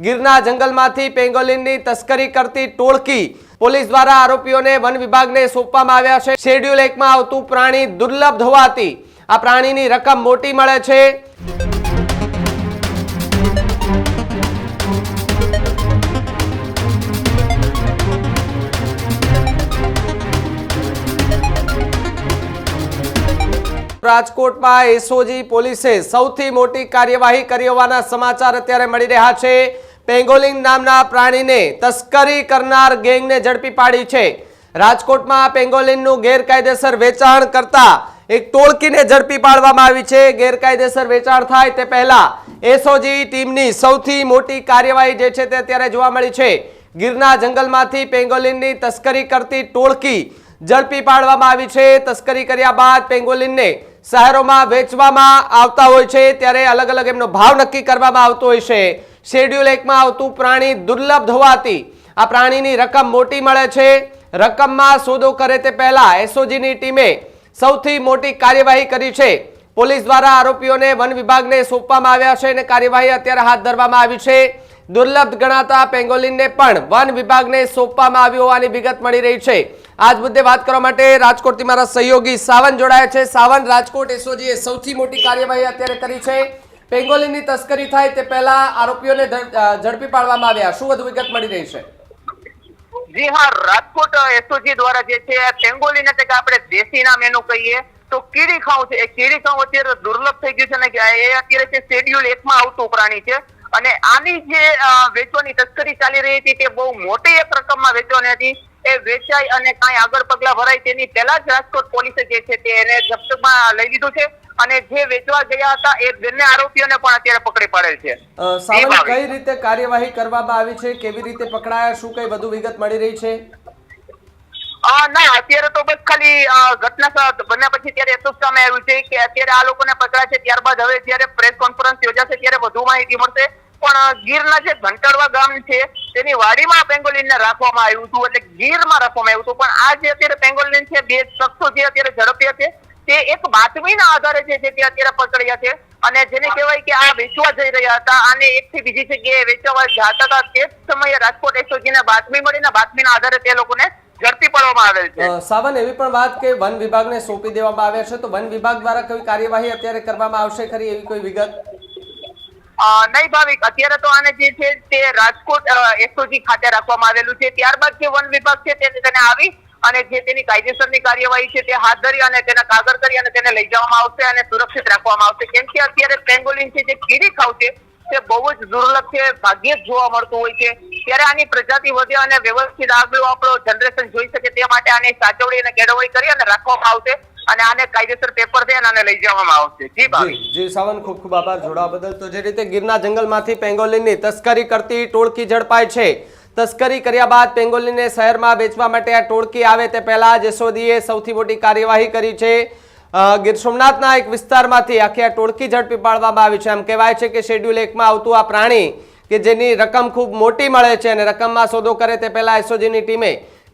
ગીરના જંગલમાંથી પેંગોલિનની તસ્કરી કરતી ટોળકી પોલીસ દ્વારા આરોપીઓને વન વિભાગને સોંપવામાં આવ્યા છે. શેડ્યુલ એકમાં આવતું પ્રાણી દુર્લભ હોવાથી આ પ્રાણીની રકમ મોટી મળે છે. રાજકોટમાં એસઓજી પોલીસે સૌથી મોટી કાર્યવાહી કરી હોવાના સમાચાર અત્યારે મળી રહ્યા છે. પેંગોલિન નામના પ્રાણીને તસ્કરી કરનાર ગેંગને ઝડપી પાડી છે. રાજકોટમાં પેંગોલિનનું ગેરકાયદેસર વેચાણ કરતા એક ટોળકીને ઝડપી પાડવામાં આવી છે. ગેરકાયદેસર વેચાણ થાય તે પહેલા એસઓજી ટીમની સૌથી મોટી કાર્યવાહી જે છે તે અત્યારે જોવા મળી છે. ગીરના જંગલમાંથી પેંગોલિનની તસ્કરી કરતી ટોળકી ઝડપી પાડવામાં આવી છે. તસ્કરી કર્યા બાદ પેંગોલિનને શહેરોમાં વેચવામાં આવતા હોય છે. ત્યારે અલગ અલગ એમનો ભાવ નક્કી કરવામાં આવતો હોય છે. શેડ્યુલ એકમાં આવતું પ્રાણી દુર્લભ હોવાથી આ પ્રાણીની રકમ મોટી મળે છે. રકમમાં સોદો કરે તે પહેલા એસઓજીની ટીમે સૌથી મોટી કાર્યવાહી કરી છે. પોલીસ દ્વારા આરોપીઓને વન વિભાગને સોંપવામાં આવ્યા છે અને કાર્યવાહી અત્યારે હાથ ધરવામાં આવી છે. દુર્લભ ગણાતા પેંગોલિનને પણ વન વિભાગને સોંપવામાં આવ્યું હોવાની વિગત મળી રહી છે. આજ મુદ્દે વાત કરવા માટે રાજકોટથી મારા સહયોગી સાવન જોડાયા છે. સાવન, રાજકોટ એસઓજીએ સૌથી મોટી કાર્યવાહી અત્યારે કરી છે. પેંગોલિનની તસ્કરી થાય તે પહેલા આરોપીઓને ઝડપી પાડવામાં આવ્યા. શું વધુ વિગત મળી રહી છે? જી હા, રાજકોટ એસઓજી દ્વારા જે છે પેંગોલિન એટલે આપણે દેશી નામ એનું કહીએ, તો કીડી ખાઉં છે. એ કીડી ખાઉં અત્યારે દુર્લભ થઈ ગયું છે ને કે એ અત્યારે છે શેડ્યુલ એકમાં આવતું પ્રાણી છે. અને આની જે વેચવાની તસ્કરી ચાલી રહી હતી તે બહુ મોટી એક રકમમાં વેચવાની હતી. એ વેચાય અને કાંઈ આગળ પગલા ભરાય તેની પહેલા જ રાજકોટ પોલીસે જે છે તે એને જપ્તમાં લઈ લીધું છે અને જે વેચવા ગયા હતા એ બંને આરોપીઓને પણ અત્યારે પકડી પાડેલ છે. અ, કઈ રીતે કાર્યવાહી કરવામાં આવી છે? કેવી રીતે પકડાયા? શું કઈ વધુ વિગત મળી રહી છે? ના અત્યારે તો બસ ખાલી ઘટના બન્યા પછી ત્યારે એટલું જ સામે આવ્યું છે કે અત્યારે આ લોકોને પકડ્યા છે ત્યારબાદ હવે જ્યારે પ્રેસ કોન્ફરન્સ યોજાશે ત્યારે વધુ માહિતી મળશે. પણ ગીરના જે ઘંટડવા ગામ છે, તેની વાડીમાં પેંગોલિનને રાખવામાં આવ્યું હતું, એટલે ગીરમાં રાખવામાં આવ્યું હતું. પણ આ જે અત્યારે પેંગોલિન છે, બે શખ્સો જે અત્યારે ઝડપ્યા છે, તે એક બાતમીના આધારે જે તે અત્યારે પકડ્યા છે. અને જેને કહેવાય કે આ વેચવા જઈ રહ્યા હતા, અને એકથી બીજી જગ્યાએ વેચવા જતા હતા, તે જ સમયે રાજકોટ એસઓજીને બાતમી મળીને બાતમીના આધારે તે લોકોને છે. સાવન, એવી પણ વાત કે વન વિભાગને સોંપી દેવામાં આવ્યા છે, તો વન વિભાગ દ્વારા કોઈ કાર્યવાહી અત્યારે કરવામાં આવશે ખરી એવી કોઈ વિગત? નહીં ભાવિક. અત્યારે તો આને જે છે તે રાજકોટ એસઓજી ખાતે રાખવામાં આવેલું છે. ત્યારબાદ જે વન વિભાગ છે તે તેને આવી અને જે તેની કાયદેસરની કાર્યવાહી છે તે હાથ ધરી અને તેના કાગળ કરી અને તેને લઈ જવામાં આવશે અને સુરક્ષિત રાખવામાં આવશે. કેમ કે અત્યારે પેંગોલિન છે જે કીડી ખાવ છે, તે બહુ જ દુર્લભ છે, ભાગ્યે જ જોવા મળતું હોય છે. ત્યારે આની પ્રજાતિ વધે અને વ્યવસ્થિત આગળ આપણો જનરેશન જોઈ શકે તે માટે આની સાચવણી અને કેળવણી કરી અને રાખવામાં આવશે. અને આને કાયદેસર પેપર છે અને આને લઈ જવામાં આવશે. જી ભાવિક જી સાવન ખૂબ ખૂબ આભાર જોડાવા બદલ. તો જે રીતે ગીરના જંગલમાંથી પેંગોલિનની તસ્કરી કરતી ટોળકી ઝડપાય છે. તસ્કરી કર્યા બાદ પેંગોલિનને શહેરમાં વેચવા માટે આ ટોળકી આવે તે પહેલા જ સૌથી મોટી કાર્યવાહી કરી છે. ગીર સોમનાથના એક વિસ્તારમાંથી આખી આ ટોળકી ઝડપી પાડવામાં આવી છે. એમ કહેવાય છે કે શેડ્યુલ એકમાં આવતું આ પ્રાણી કે જેની રકમ ખૂબ મોટી મળે છે અને રકમમાં સોદો કરે તે પહેલા એસઓજીની ટીમે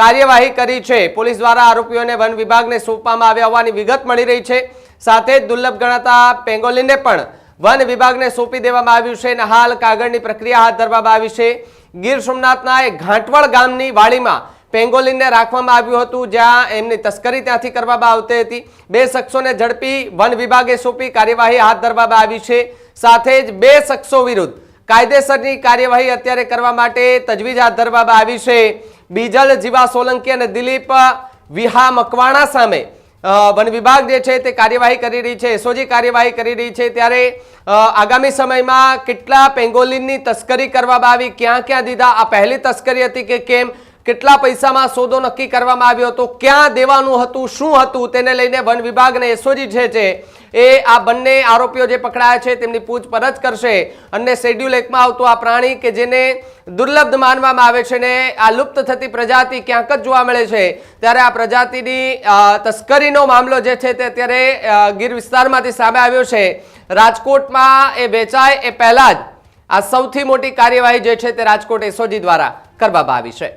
કાર્યવાહી કરી છે. પોલીસ દ્વારા આરોપીઓને વન વિભાગને સોંપવામાં આવ્યા હોવાની વિગત મળી રહી છે. સાથે જ દુર્લભ ગણાતા પેંગોલિનને પણ વન વિભાગને સોંપી દેવામાં આવ્યું છે અને હાલ કાગળની પ્રક્રિયા હાથ ધરવામાં આવી છે. ગીર સોમનાથના એક ઘાંટવળ ગામની વાડીમાં પેંગોલિનને રાખવામાં આવ્યું હતું, જ્યાં એમની તસ્કરી ત્યાંથી કરવામાં આવતી હતી. બે શખ્સોને ઝડપી વન વિભાગે સોંપી કાર્યવાહી હાથ ધરવામાં આવી છે. સાથે જ બે શખ્સો વિરુદ્ધ કાયદેસરની કાર્યવાહી અત્યારે કરવા માટે તજવીજ હાથ ધરવામાં આવી છે. બીજલ, જીવા સોલંકી અને દિલીપ વિહા મકવાણા સામે વન વિભાગ જે છે તે કાર્યવાહી કરી રહી છે, એસઓજી કાર્યવાહી કરી રહી છે. ત્યારે આગામી સમયમાં કેટલા પેંગોલિનની તસ્કરી કરવામાં આવી, ક્યાં ક્યાં દીધા, આ પહેલી તસ્કરી હતી કે કેમ કેટલા પૈસામાં સોદો નક્કી કરવામાં આવ્યો હતો? ક્યાં દેવાનું હતું? શું હતું? તેને લઈને વન વિભાગ અને એસઓજી છે છે, એ આ બંને આરોપીઓ જે પકડાયા છે, તેમની પૂછપરછ કરશે. અને શેડ્યુલ એકમાં આવતું આ પ્રાણી કે જેને દુર્લભ માનવામાં આવે છે ને આ લુપ્ત થતી પ્રજાતિ ક્યાંક જ જોવા મળે છે, ત્યારે આ પ્રજાતિની તસ્કરીનો મામલો જે છે તે અત્યારે ગીર વિસ્તારમાંથી સામે આવ્યો છે. રાજકોટમાં એ વેચાય એ પહેલા જ આ સૌથી મોટી કાર્યવાહી જે છે તે રાજકોટ એસઓજી દ્વારા કરવામાં આવી છે.